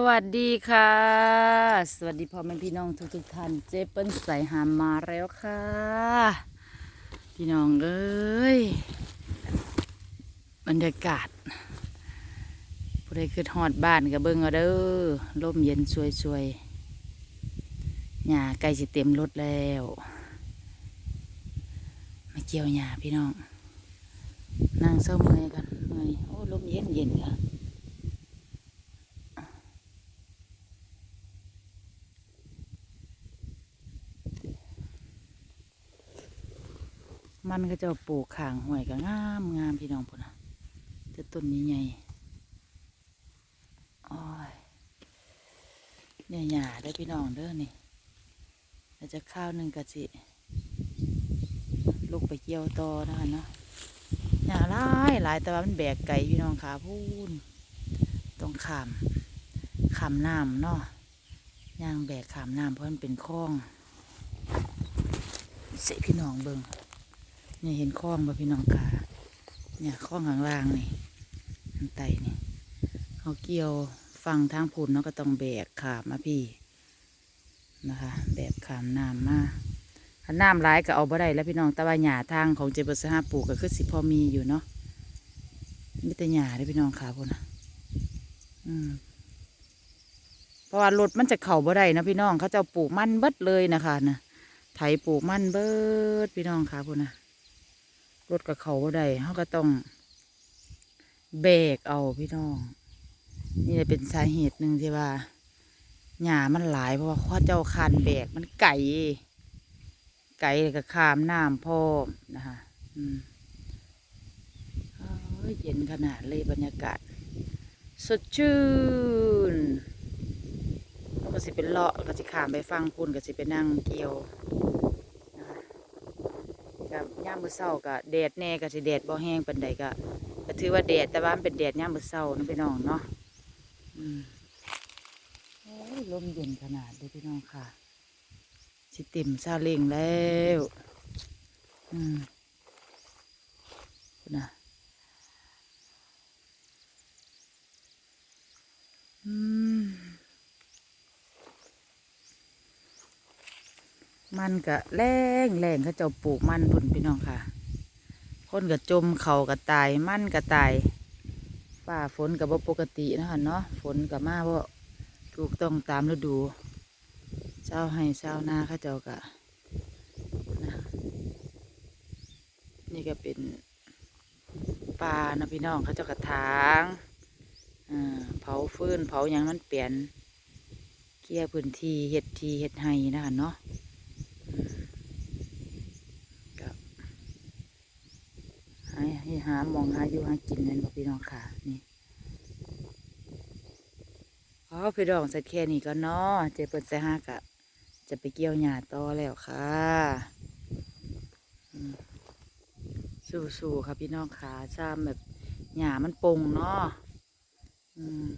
สวัสดีค่ะ สวัสดีพ่อแม่พี่น้องทุกทุกท่านเจเปิ้ลใส่หามมาแล้วค่ะ พี่น้องเอ้ยบรรยากาศผู้ใดคือหอดบ้านกับเบิ้งเอาเด้อลมเย็นสวยๆหญ้าใกล้สิเต็มรถแล้วมาเกี่ยวหญ้าพี่น้องนั่งเศร้าเมื่อยกันเมื่อยโอ้ลมเย็นเย็นค่ะ มันก็จะปลูกข้างห้วยก็งามงามพี่น้องพุ่นนะแต่ต้นนี้ใหญ่โอ้ยเนี่ยหญ้าได้พี่น้องเด้อนี่แล้วจะข้าวหนึ่งกะสิลูกไปเกี่ยวต่อนะคะเนาะหญ้าหลายหลายแต่ว่ามันแบกไก่พี่น้องขาพูนต้องขามขามน้ำเนาะย่างแบกขามน้ำเพราะมันเป็นคลองเสพี่น้องเบิงเนี่ยเห็นคลองบ่พี่น้องกาเนี่ยคลองข้างล่างนี่ทางไตนี่เขาเกี่ยวฟังทางผุนเนาะก็ต้องแบกขามมาพี่นะคะแบกขามน้ำมาถ้าน้ำร้ายก็เอาบ่ได้แล้วพี่น้องต่ว่าหญ้าทางของเจเบอร์สหาปลูกก็คือสิพอมีอยู่เนาะมีแต่หญ้าได้พี่น้องขาพุ่นนะอืมเพราะว่ารถมันจะเข่าบ่ได้นะพี่น้องเขาจะปลูกมันเบิดเลยนะคะนะไถปลูกมันเบิดพี่น้องขาพุ่นนะ รถกับเขาบ่ได้เขาก็ต้องเบรกเอาพี่น้อง นี่เลยเป็นสาเหตุหนึ่งที่ว่าหญ้ามันหลายเพราะว่าข้าเจ้าคานแบกมันไก่ไก่กับขามน้ำพ่อมนะคะอืมเย็นขนาดเลยบรรยากาศ สดชื่นก็สิเป็นเลาะก็สิขามไปฟังคุณก็สิไปนั่งเกี่ยว ย่ามมือเช้าก็แดดแน่กับสิแดดบ่แห้งปานใดก็ก็ถือว่าแดดแต่ว่ามันเป็นแดดย่ามมือเช้านะพี่น้องเนาะอืมโอ้ยลมเย็นขนาดเลยพี่น้องค่ะสิเต็มซาเล้งแล้ว อืมนะ มันก็แรงแรงเขาเจ้าปลูกมันพุ่นพี่น้องค่ะ คนก็จมเขาก็ตายมันก็ตายฝ้าฝนกับว่าปกตินะคะเนาะฝนกับมาว่าถูกต้องตามฤดูเช้าให้เช้าหน้าเขาเจ้าก็นะนี่ก็เป็นปลานะพี่น้องเขาเจ้ากระถางอ่าเผาฟืนเผาอย่างมันเปลี่ยนเคลียพื้นที่เห็ดทีเห็ดไห้นะคะเนาะ ก็หาใหามองหาอยู่หากินนั่นบ่พี่น้องค่ะ นี่อ๋อพี่น้องเสร็จแค่นี้ก็เนาะเจเปิดใส่ห้ากะจะไปเกี่ยวหญ้าต่อแล้วค่ะสู้ๆค่ะพี่น้องค่ะชามแบบหญ้ามันปงเนาะอืม